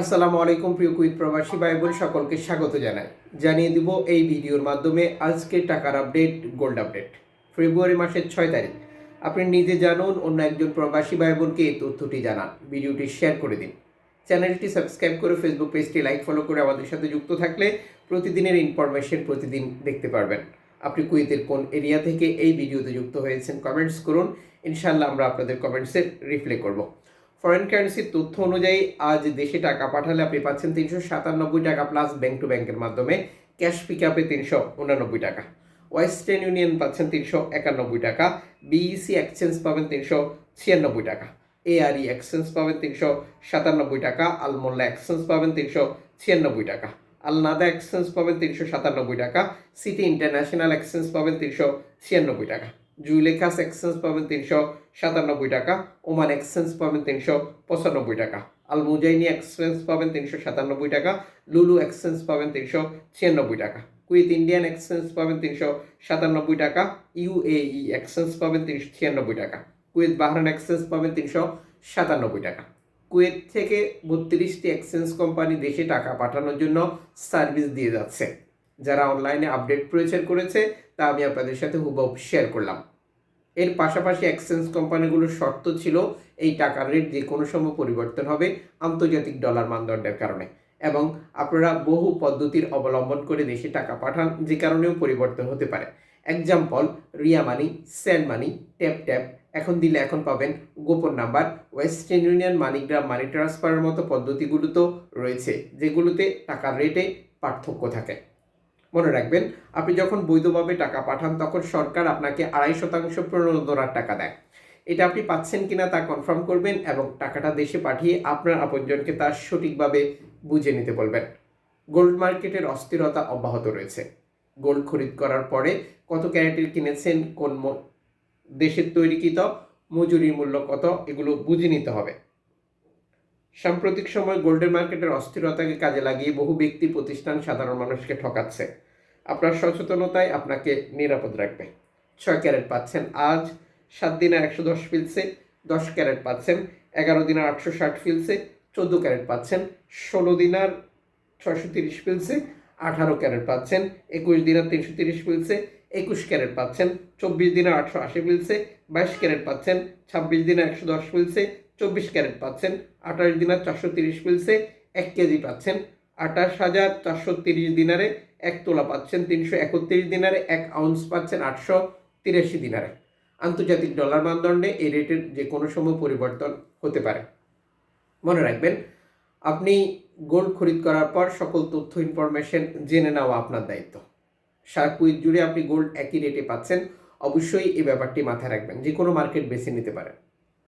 আসসালামু আলাইকুম প্রিয় কুইত প্রবাসী ভাই বোন, সকলকে স্বাগত জানাই। জানিয়ে দিব এই ভিডিওর মাধ্যমে আজকে টাকার আপডেট গোল্ড আপডেট ফেব্রুয়ারি মাসের ছয় তারিখ। আপনি নিজে জানুন, অন্য একজন প্রবাসী ভাই বোনকে এই তথ্যটি জানান। ভিডিওটি শেয়ার করে দিন। চ্যানেলটি সাবস্ক্রাইব করে ফেসবুক পেজটি লাইক ফলো করে আমাদের সাথে যুক্ত থাকলে প্রতিদিনের ইনফরমেশন প্রতিদিন দেখতে পারবেন। আপনি কুইতের কোন এরিয়া থেকে এই ভিডিওতে যুক্ত হয়েছেন কমেন্টস করুন। ইনশাল্লাহ আমরা আপনাদের কমেন্টসের রিপ্লাই করব। ফরেন কারেন্সির তথ্য অনুযায়ী আজ দেশে টাকা পাঠালে আপনি পাচ্ছেন তিনশো সাতানব্বই টাকা প্লাস ব্যাংক টু ব্যাংকের মাধ্যমে। ক্যাশ পিক আপে তিনশো উনানব্বই টাকা। ওয়েস্টার্ন ইউনিয়ন পাচ্ছেন তিনশো একানব্বই টাকা। বিইসি এক্সচেঞ্জ পাবেন তিনশো ছিয়ানব্বই টাকা। এআরই এক্সচেঞ্জ পাবেন তিনশো সাতানব্বই টাকা। আলমোল্লা এক্সচেঞ্জ পাবেন তিনশো ছিয়ানব্বই টাকা। আলনাদা এক্সচেঞ্জ পাবেন তিনশো সাতানব্বই টাকা। সিটি ইন্টারন্যাশনাল এক্সচেঞ্জ পাবেন তিনশো ছিয়ানব্বই টাকা। জুইলেখাস এক্সচেঞ্জ পাবেন তিনশো সাতানব্বই টাকা, ওমান এক্সচেঞ্জ পাবেন তিনশো পঁচানব্বই টাকা আল মুজাইনি এক্সচেঞ্জ পাবেন তিনশো সাতানব্বই টাকা, লুলু এক্সচেঞ্জ পাবেন তিনশো ছিয়ানব্বই টাকা কুইথ ইন্ডিয়ান এক্সচেঞ্জ পাবেন তিনশো সাতানব্বই টাকা, ইউএই এক্সচেঞ্জ পাবেন তিনশো ছিয়ানব্বই টাকা, কুয়েত বাহরান এক্সচেঞ্জ পাবেন তিনশো সাতানব্বই টাকা। কুয়েত থেকে বত্রিশটি এক্সচেঞ্জ কোম্পানি দেশে টাকা পাঠানোর জন্য সার্ভিস দিয়ে যাচ্ছে। যারা অনলাইনে আপডেট প্রচার করেছে, তা আমি আপনাদের সাথে হুবহু শেয়ার করলাম। এর পাশাপাশি এক্সচেঞ্জ কোম্পানিগুলোর শর্ত ছিল এই টাকার রেট যে কোনো সময় পরিবর্তন হবে আন্তর্জাতিক ডলার মানদণ্ডের কারণে। এবং আপনারা বহু পদ্ধতির অবলম্বন করে দেশে টাকা পাঠান, যে কারণেও পরিবর্তন হতে পারে। Example Ria money send money tap tap এখন দিলে এখন পাবেন গোপন number Western Union MoneyGram money ট্রান্সফারের মতো পদ্ধতিগুলো তো রয়েছে, যেগুলোতে টাকার রেটে পার্থক্য থাকে। মনে রাখবেন, আপনি যখন বৈধভাবে টাকা পাঠান, তখন সরকার আপনাকে আড়াই শতাংশ প্রণোদনার টাকা দেয়। এটা আপনি পাচ্ছেন কিনা তা কনফার্ম করবেন এবং টাকাটা দেশে পাঠিয়ে আপনার আপনজনকে তা সঠিকভাবে বুঝে নিতে বলবেন। গোল্ড মার্কেটের অস্থিরতা অব্যাহত রয়েছে। গোল্ড খরিদ করার পরে কত ক্যারেটের কিনেছেন, কোন দেশের তৈরিকৃত, মজুরির মূল্য কত, এগুলো বুঝে নিতে হবে। সাম্প্রতিক সময় গোল্ডের মার্কেটের অস্থিরতাকে কাজে লাগিয়ে বহু ব্যক্তি, প্রতিষ্ঠান সাধারণ মানুষকে ঠকাচ্ছে। আপনার সচেতনতায় আপনাকে নিরাপদ রাখবে। ছয় ক্যারেট পাচ্ছেন আজ, সাত দিনের একশো দশ ফিলসে দশ ক্যারেট পাচ্ছেন, এগারো দিনের আটশো ষাট ফিলসে চোদ্দ ক্যারেট পাচ্ছেন, ষোলো দিনার ছয়শো তিরিশ ফিলসে আঠারো ক্যারেট পাচ্ছেন, একুশ দিনের তিনশো তিরিশ ফিলসে একুশ ক্যারেট পাচ্ছেন, চব্বিশ দিনের আটশো আশি ফিলসে বাইশ ক্যারেট পাচ্ছেন, ছাব্বিশ দিনে একশো দশ ফিলসে চব্বিশ ক্যারেট পাচ্ছেন, আঠাশ দিনার চারশো তিরিশ ফিলসে এক কেজি পাচ্ছেন, আঠাশ হাজার চারশো তিরিশ দিনারে এক তোলা পাচ্ছেন, তিনশো একত্রিশ দিনারে এক আউন্স পাচ্ছেন, আটশো তিরাশি দিনারে। আন্তর্জাতিক ডলার মানদণ্ডে এই রেটের যে কোনো সময় পরিবর্তন হতে পারে। মনে রাখবেন, আপনি গোল্ড খরিদ করার পর সকল তথ্য, ইনফরমেশন জেনে নেওয়া আপনার দায়িত্ব। সারা কুইক জুড়ে আপনি গোল্ড একই রেটে পাচ্ছেন, অবশ্যই এই ব্যাপারটি মাথায় রাখবেন যে কোনো মার্কেট বেছে নিতে পারেন।